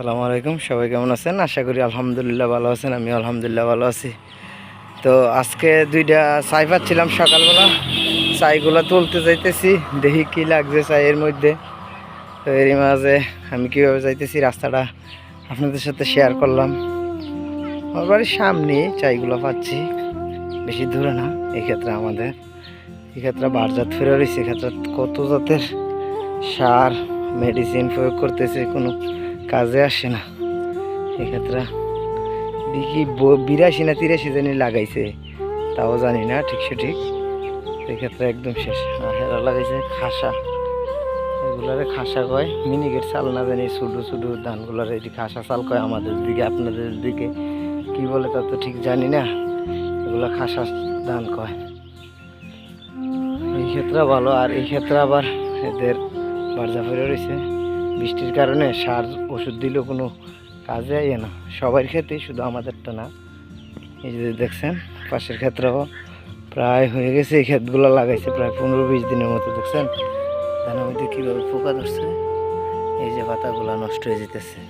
আসসালামু আলাইকুম, সবাই কেমন আছেন? আশা করি আলহামদুলিল্লাহ ভালো আছেন আমি আলহামদুলিল্লাহ ভালো আছি। তো আজকে দুইটা চাই পাচ্ছিলাম সকালবেলা। চাইগুলো তুলতে যাইতেছি, দেখি কি লাগছে চাইয়ের মধ্যে। তো এরই মাঝে আমি কীভাবে যাইতেছি রাস্তাটা আপনাদের সাথে শেয়ার করলাম। আমার বাড়ির সামনে চাইগুলো পাচ্ছি, বেশি দূরে না, এই ক্ষেত্রে আমাদের। এই ক্ষেত্রে বারজাত ফিরে রয়েছে এক্ষেত্রে কত জাতের সার মেডিসিন প্রয়োগ করতেছে কোনো কাজে আসে না। এক্ষেত্রে দেখি বিরাশি না তিরাশি জানি লাগাইছে, তাও জানি না ঠিক সঠিক এক্ষেত্রে একদম শেষ। হেরা লাগাইছে খাসা। এগুলারে খাসা কয়, মিনিকেট চাল না জানি শুধু শুধু ধানগুলার এটি খাসা চাল কয় আমাদের দিকে, আপনাদের দিকে। কি বলে তা তো ঠিক জানি না। এগুলা খাসা ধান কয়। এই ক্ষেত্রে ভালো, আর এই ক্ষেত্রে আবার এদের বার্জা ফেরে রয়েছে। বৃষ্টির কারণে সার, ওষুধ দিলেও কোনো কাজে আইয়ে না। সবার ক্ষেত্রে শুধু আমাদেরটা না। এই যে দেখছেন, পাশের ক্ষেত্রেও প্রায় হয়ে গেছে, এই ক্ষেতগুলো লাগাইছে প্রায় পনেরো বিশ দিনের মতো, দেখছেন? ধানের মধ্যে কীভাবে পোকা ধরছে? এই যে পাতাগুলো নষ্ট হয়ে যেতেছে।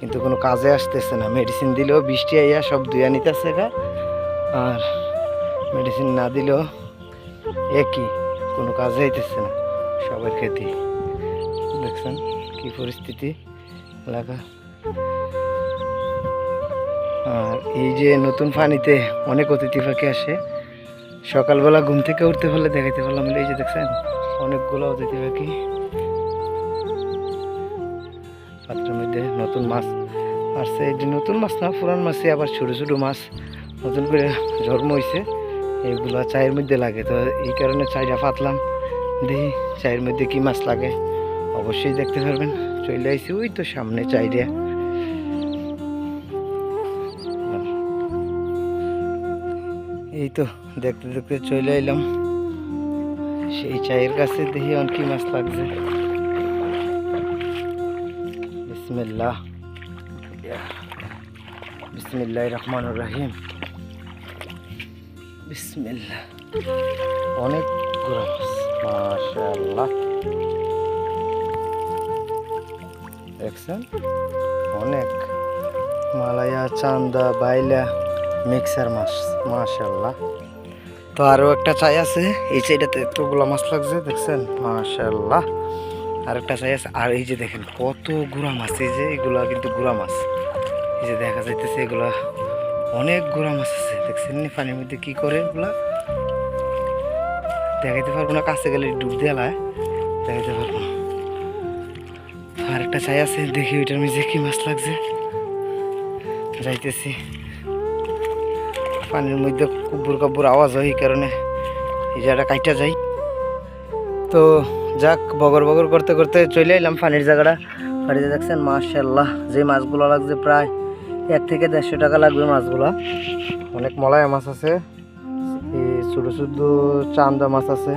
কিন্তু কোনো কাজে আসতেছে না। মেডিসিন দিলেও বৃষ্টি আইয়া সব ধুয়া নিতেছে গা। আর মেডিসিন না দিলেও একই, কোনো কাজে আইতেছে না সবার ক্ষেত্রে দেখছেন কি পরিস্থিতি এলাকা। আর এই যে নতুন পানিতে অনেক অতিথি পাখি আসে, সকালবেলা ঘুম থেকে উঠতে পারলে দেখাইতে পারলাম এই যে দেখছেন, অনেকগুলো অতিথি পাখি। পাত্রের মধ্যে নতুন মাছ আসছে। এই যে নতুন মাছ না, পুরান মাছই, আবার ছোটো ছোটো মাছ নতুন করে জন্ম হয়েছে এইগুলো চায়ের মধ্যে লাগে, তো এই কারণে চাইটা পাতলাম। দেখি চায়ের মধ্যে কি মাছ লাগে। অবশ্যই দেখতে পারবেন। চলে আইসি ওই তো সামনে চাইটা এই তো দেখতে দেখতে চলে এলাম সেই চায়ের কাছে দেখি অন কি মাছ লাগছে। বিসমিল্লাহ। বিসমিল্লাহ রহমান রাহিম। বিসমিল্লাহ। অনেক গুড়া মাছ, মাশাআল্লাহ। দেখছেন অনেক। মালায়া, চান্দা, বাইলা, মিক্সার মাছ মাশাআল্লাহ তো আরও একটা চাই আছে। এই চাইটাতে এতগুলো মাছ লাগছে, দেখছেন? মাশাআল্লাহ আর একটা চাই আছে। আর এই যে দেখেন, কত গুড়া মাছ। এই যে এগুলা কিন্তু গুড়া মাছ। এই যে দেখা যাইতেছে এগুলা অনেক গুড়া মাছ আছে। দেখছেন পানির মধ্যে কি করে এগুলা? দেখাইতে পারব না, কাছে গেলে ডুব দেওয়ালায় দেখাইতে পারব না। আর একটা চাই আছে, দেখি ওইটার মধ্যে কি মাছ লাগছে। যাইতেছি। পানির মধ্যে কুব্বুর কাব্বুর আওয়াজ হয় এই কারণে এই জায়গাটা কাইটা যাই। তো যাক, বগর বগর করতে করতে চলে এলাম পানির জায়গাটা। পানিতে দেখছেন মাশাল্লাহ যে মাছগুলো লাগছে প্রায় এক থেকে দেড়শো টাকা লাগবে মাছগুলা। অনেক মলায়া মাছ আছে। ছোটো ছোটো চান্দা মাছ আছে।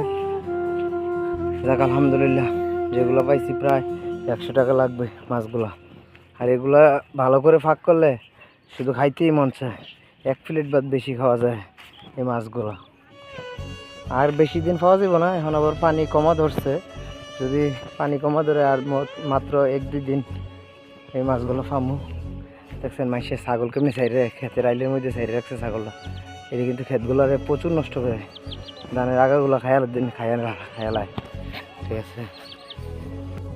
যাক, আলহামদুলিল্লাহ, যেগুলো পাইছি প্রায় একশো টাকা লাগবে মাছগুলা। আর এগুলা ভালো করে ফাঁক করলে শুধু খাইতেই মন চায়। এক প্লেট বাদ বেশি খাওয়া যায় এই মাছগুলো। আর বেশি দিন পাওয়া যাবে না, এখন আবার পানি কমা ধরছে। যদি পানি কমা ধরে আর মাত্র এক দুই দিন এই মাছগুলো ফামু। দেখছেন মাইসে ছাগল কেমনি সাইডে ক্ষেতের আইলের মধ্যে সাইডে রাখছে ছাগলটা। এটা কিন্তু ক্ষেতগুলো প্রচুর নষ্ট করে। ধানের আগাগুলো খায়াল দিন, খায়াল, খায়ালায়। ঠিক আছে।